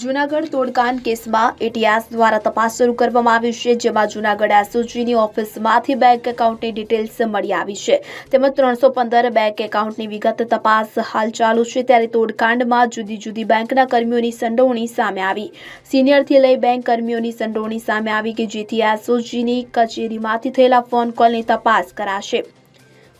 જૂનાગઢ તોડકાંડ કેસમાં એટીએસ દ્વારા તપાસ શરૂ કરવામાં આવી છે, જેમાં જૂનાગઢ એસઓજીની ઓફિસમાંથી બેંક એકાઉન્ટની ડિટેલ્સ મળી આવી છે. તેમજ ત્રણસો પંદર બેંક એકાઉન્ટની વિગત તપાસ હાલ ચાલુ છે, ત્યારે તોડકાંડમાં જુદી જુદી બેંકના કર્મીઓની સંડોવણી સામે આવી. સિનિયરથી લઈ બેંક કર્મીઓની સંડોવણી સામે આવી કે જેથી એસઓજીની કચેરીમાંથી થયેલા ફોન કોલની તપાસ કરાશે.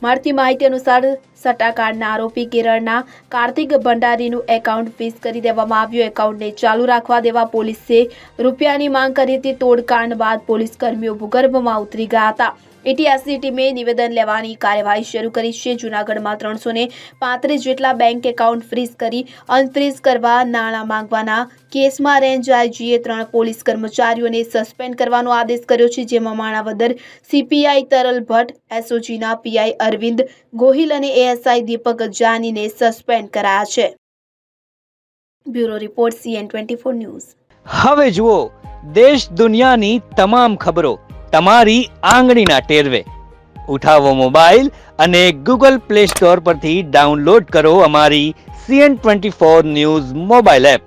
મળતી માહિતી અનુસાર સટ્ટાકાંડના આરોપી કેરળના કાર્તિક ભંડારીનું એકાઉન્ટ ફીઝ કરી દેવામાં આવ્યું. એકાઉન્ટને ચાલુ રાખવા દેવા પોલીસે રૂપિયાની માંગ કરી હતી. તોડકાંડ બાદ પોલીસ કર્મીઓ ભૂગર્ભમાં ઉતરી ગયા હતા. એટીએસની ટીમે નિવેદન લેવાની કાર્યવાહી શરૂ કરી છે. જૂનાગઢમાં ત્રણસો ને પાંત્રીસ જેટલા બેંક એકાઉન્ટ ફ્રીઝ કરી અનફ્રીઝ કરવા નાણાં માંગવાના કેસમાં રેન્જ આઈજીએ ત્રણ પોલીસ કર્મચારીઓને સસ્પેન્ડ કરવાનો આદેશ કર્યો છે. જેમાં માણાવદર સીપીઆઈ તરલ ભટ્ટ, એસઓજીના પીઆઈ અરવિંદ ગોહિલ અને એએસઆઈ દીપક જાનીને સસ્પેન્ડ કરાયા છે. Bureau report CN twenty four news. હવે જુઓ, દેશ દુનિયાની તમામ ખબરો તમારી આંગળીના ટેરવે. ઉઠાવો મોબાઈલ અને ગૂગલ પ્લે સ્ટોર પરથી ડાઉનલોડ કરો અમારી CN twenty four news mobile app.